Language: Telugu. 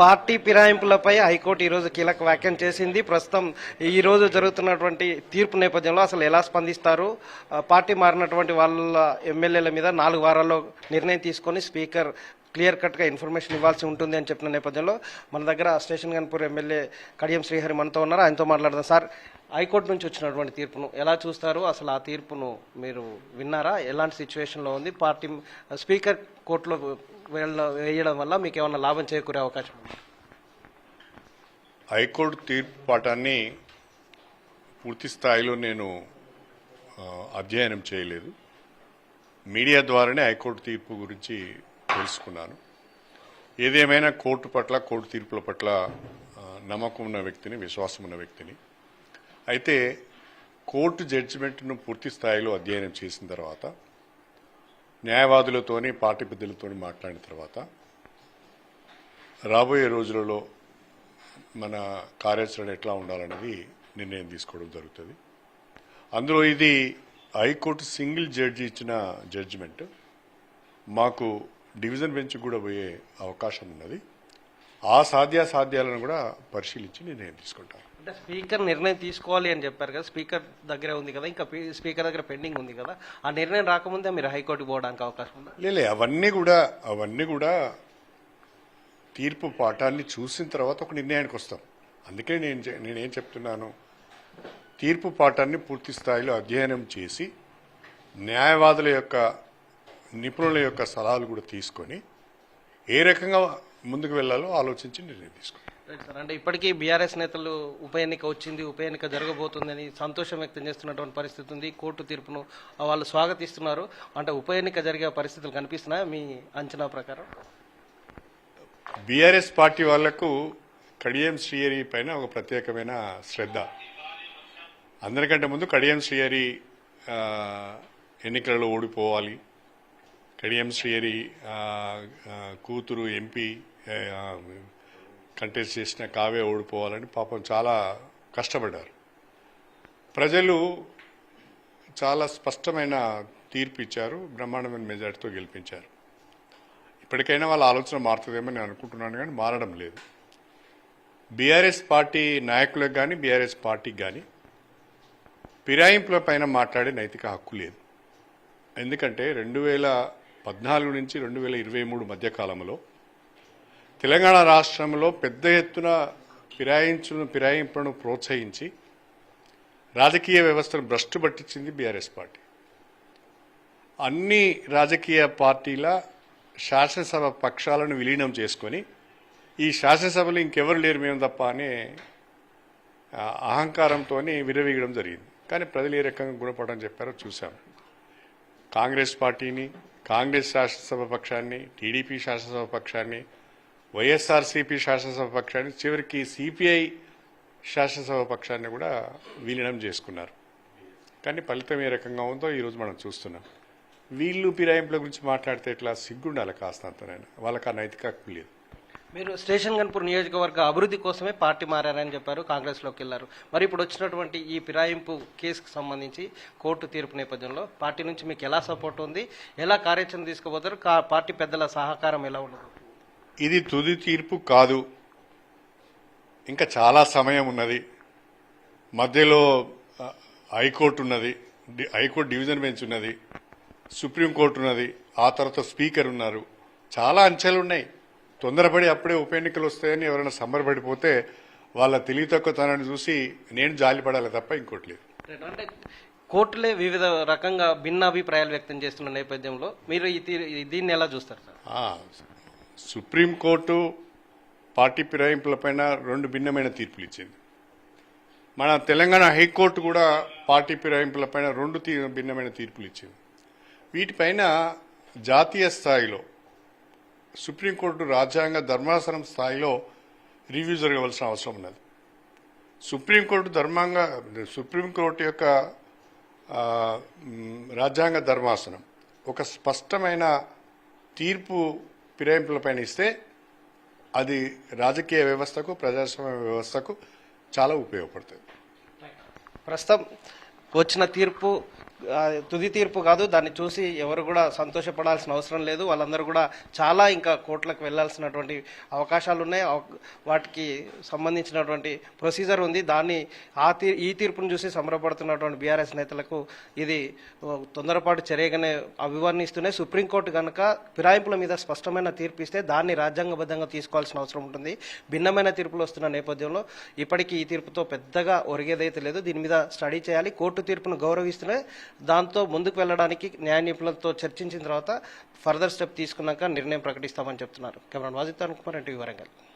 పార్టీ ఫిరాయింపులపై హైకోర్టు ఈ రోజు కీలక వ్యాఖ్యలు చేసింది. ప్రస్తుతం ఈ రోజు జరుగుతున్నటువంటి తీర్పు నేపథ్యంలో అసలు ఎలా స్పందిస్తారు? పార్టీ మారినటువంటి వాళ్ళ ఎమ్మెల్యేల మీద నాలుగు వారాల్లో నిర్ణయం తీసుకొని స్పీకర్ క్లియర్ కట్గా ఇన్ఫర్మేషన్ ఇవ్వాల్సి ఉంటుంది అని చెప్పిన నేపథ్యంలో మన దగ్గర స్టేషన్ గన్పూర్ ఎమ్మెల్యే కడియం శ్రీహరి మనతో ఉన్నారు. ఆయనతో మాట్లాడదాం. సార్ హైకోర్టు నుంచి వచ్చినటువంటి తీర్పును ఎలా చూస్తారు? అసలు ఆ తీర్పును మీరు విన్నారా? ఎలాంటి సిచ్యువేషన్లో ఉంది? పార్టీ స్పీకర్ కోర్టులో వెళ్ళ వేయడం వల్ల మీకు ఏమైనా లాభం చేకూరే అవకాశం ఉంది? హైకోర్టు తీర్పు పాఠాన్ని పూర్తి స్థాయిలో నేను అధ్యయనం చేయలేదు. మీడియా ద్వారానే హైకోర్టు తీర్పు గురించి తెలుసుకున్నాను. ఏదేమైనా కోర్టు పట్ల కోర్టు తీర్పుల పట్ల నమ్మకం ఉన్న వ్యక్తిని విశ్వాసం ఉన్న వ్యక్తిని. అయితే కోర్టు జడ్జిమెంట్ను పూర్తి స్థాయిలో అధ్యయనం చేసిన తర్వాత న్యాయవాదులతోని పార్టీ పెద్దలతో మాట్లాడిన తర్వాత రాబోయే రోజులలో మన కార్యాచరణ ఎట్లా ఉండాలనేది నిర్ణయం తీసుకోవడం జరుగుతుంది. అందులో ఇది హైకోర్టు సింగిల్ జడ్జి ఇచ్చిన జడ్జిమెంట్. మాకు డివిజన్ బెంచ్ కూడా పోయే అవకాశం ఉన్నది. ఆ సాధ్యాసాధ్యాలను కూడా పరిశీలించి నిర్ణయం తీసుకుంటారు. అంటే స్పీకర్ నిర్ణయం తీసుకోవాలి అని చెప్పారు కదా స్పీకర్ దగ్గరే ఉంది కదా ఇంకా స్పీకర్ దగ్గర పెండింగ్ ఉంది కదా ఆ నిర్ణయం రాకముందే మీరు హైకోర్టుకి పోవడానికి అవకాశం ఉందా? లేలే అవన్నీ కూడా అవన్నీ కూడా తీర్పు పాఠాన్ని చూసిన తర్వాత ఒక నిర్ణయానికి వస్తాం. అందుకే నేను నేనేం చెప్తున్నాను? తీర్పు పాఠాన్ని పూర్తి స్థాయిలో అధ్యయనం చేసి న్యాయవాదుల యొక్క నిపుణుల యొక్క సలహాలు కూడా తీసుకొని ఏ రకంగా ముందుకు వెళ్ళాలో ఆలోచించి నిర్ణయం సార్ అంటే ఇప్పటికీ బీఆర్ఎస్ నేతలు ఉప ఎన్నిక వచ్చింది ఉప ఎన్నిక జరగబోతుందని సంతోషం వ్యక్తం చేస్తున్నటువంటి పరిస్థితి ఉంది. కోర్టు తీర్పును వాళ్ళు స్వాగతిస్తున్నారు. అంటే ఉప ఎన్నిక జరిగే పరిస్థితులు కనిపిస్తున్నాయా మీ అంచనా ప్రకారం? బీఆర్ఎస్ పార్టీ వాళ్ళకు కడియం శ్రీహరి పైన ఒక ప్రత్యేకమైన శ్రద్ధ. అందరికంటే ముందు కడియం శ్రీహరి ఎన్నికలలో ఓడిపోవాలి. కడియం శ్రీహరి కూతురు ఎంపీ కంటెస్ట్ చేసిన కావే ఓడిపోవాలని పాపం చాలా కష్టపడ్డారు. ప్రజలు చాలా స్పష్టమైన తీర్పు ఇచ్చారు బ్రహ్మాండమైన మెజార్టీతో గెలిపించారు. ఇప్పటికైనా వాళ్ళ ఆలోచన మారుతుందేమో నేను అనుకుంటున్నాను కానీ మారడం లేదు. బీఆర్ఎస్ పార్టీ నాయకులకు కానీ బీఆర్ఎస్ పార్టీకి కానీ ఫిరాయింపుల పైన మాట్లాడే నైతిక హక్కు లేదు. ఎందుకంటే రెండు వేల పద్నాలుగు నుంచి రెండు వేల ఇరవై మూడు మధ్యకాలంలో తెలంగాణ రాష్ట్రంలో పెద్ద ఎత్తున ఫిరాయించులను ఫిరాయింపులను ప్రోత్సహించి రాజకీయ వ్యవస్థను భ్రష్టు పట్టించింది బీఆర్ఎస్ పార్టీ. అన్ని రాజకీయ పార్టీల శాసనసభ పక్షాలను విలీనం చేసుకొని ఈ శాసనసభలో ఇంకెవరు లేరు మేము తప్ప అనే అహంకారంతో విరవీయడం జరిగింది. కానీ ప్రజలు ఏ రకంగా గుణపడడం చెప్పారో చూశాము కాంగ్రెస్ పార్టీని కాంగ్రెస్ శాసనసభ పక్షాన్ని టీడీపీ శాసనసభ పక్షాన్ని వైఎస్ఆర్సీపీ శాసనసభ పక్షాన్ని చివరికి సిపిఐ శాసనసభ పక్షాన్ని కూడా విలీనం చేసుకున్నారు. కానీ ఫలితం ఏ రకంగా ఉందో ఈరోజు మనం చూస్తున్నాం. వీళ్ళు ఫిరాయింపుల గురించి మాట్లాడితే ఇట్లా సిగ్గుండాలి కాస్తంతనైనా. వాళ్ళకి ఆ నైతిక హక్కు లేదు. మీరు స్టేషన్ గన్పూర్ నియోజకవర్గ అభివృద్ధి కోసమే పార్టీ మారారని చెప్పారు కాంగ్రెస్లోకి వెళ్ళారు. మరి ఇప్పుడు వచ్చినటువంటి ఈ ఫిరాయింపు కేసుకు సంబంధించి కోర్టు తీర్పు నేపథ్యంలో పార్టీ నుంచి మీకు ఎలా సపోర్ట్ ఉంది ఎలా కార్యాచరణ తీసుకుపోతారు కా- పార్టీ పెద్దల సహకారం ఎలా ఉండదు ఇది తుది తీర్పు కాదు. ఇంకా చాలా సమయం ఉన్నది. మధ్యలో హైకోర్టు ఉన్నది డి- హైకోర్టు డివిజన్ బెంచ్ ఉన్నది సుప్రీంకోర్టు ఉన్నది ఆ తర్వాత స్పీకర్ ఉన్నారు. చాలా అంచెలు ఉన్నాయి తొందరపడి అప్పుడే ఉప ఎన్నికలు వస్తాయని ఎవరైనా సంబరపడిపోతే వాళ్ళ తెలివి తక్కువతనాన్ని చూసి నేను జాలిపడాలి తప్ప ఇంకోటి లేదు. అంటే కోర్టులే వివిధ రకంగా భిన్న అభిప్రాయాలు వ్యక్తం చేస్తున్న నేపథ్యంలో మీరు దీన్ని ఎలా చూస్తారు సుప్రీంకోర్టు పార్టీ ఫిరాయింపులపైన రెండు భిన్నమైన తీర్పులు ఇచ్చింది. మన తెలంగాణ హైకోర్టు కూడా పార్టీ ఫిరాయింపులపైన రెండు భిన్నమైన తీర్పులు ఇచ్చింది. వీటిపైన జాతీయ స్థాయిలో సుప్రీంకోర్టు రాజ్యాంగ ధర్మాసనం స్థాయిలో రివ్యూ జరగవలసిన అవసరం ఉన్నది. సుప్రీంకోర్టు ధర్మాంగ సుప్రీంకోర్టు యొక్క రాజ్యాంగ ధర్మాసనం ఒక స్పష్టమైన తీర్పు ఫిరాయింపులపైన ఇస్తే అది రాజకీయ వ్యవస్థకు ప్రజాస్వామ్య వ్యవస్థకు చాలా ఉపయోగపడుతుంది. ప్రస్తుతం వచ్చిన తీర్పు తుది తీర్పు కాదు దాన్ని చూసి ఎవరు కూడా సంతోషపడాల్సిన అవసరం లేదు. వాళ్ళందరూ కూడా చాలా ఇంకా కోర్టులకు వెళ్ళాల్సినటువంటి అవకాశాలు ఉన్నాయి వాటికి సంబంధించినటువంటి ప్రొసీజర్ ఉంది. దాన్ని ఆ తీ ఈ తీర్పును చూసి సంబరపడుతున్నటువంటి బీఆర్ఎస్ నేతలకు ఇది తొందరపాటు చర్యగానే అభివర్ణిస్తూనే సుప్రీంకోర్టు కనుక ఫిరాయింపుల మీద స్పష్టమైన తీర్పు ఇస్తే దాన్ని రాజ్యాంగబద్ధంగా తీసుకోవాల్సిన అవసరం ఉంటుంది. భిన్నమైన తీర్పులు వస్తున్న నేపథ్యంలో ఇప్పటికీ ఈ తీర్పుతో పెద్దగా ఒరిగేదైతే లేదు. దీని మీద స్టడీ చేయాలి. కోర్టు తీర్పును గౌరవిస్తూనే దాంతో ముందుకు వెళ్ళడానికి న్యాయ నిపుణులతో చర్చించిన తర్వాత ఫర్దర్ స్టెప్ తీసుకున్నాక నిర్ణయం ప్రకటిస్తామని చెప్తున్నారు. Camera Wajid Kumar NTV Warangal.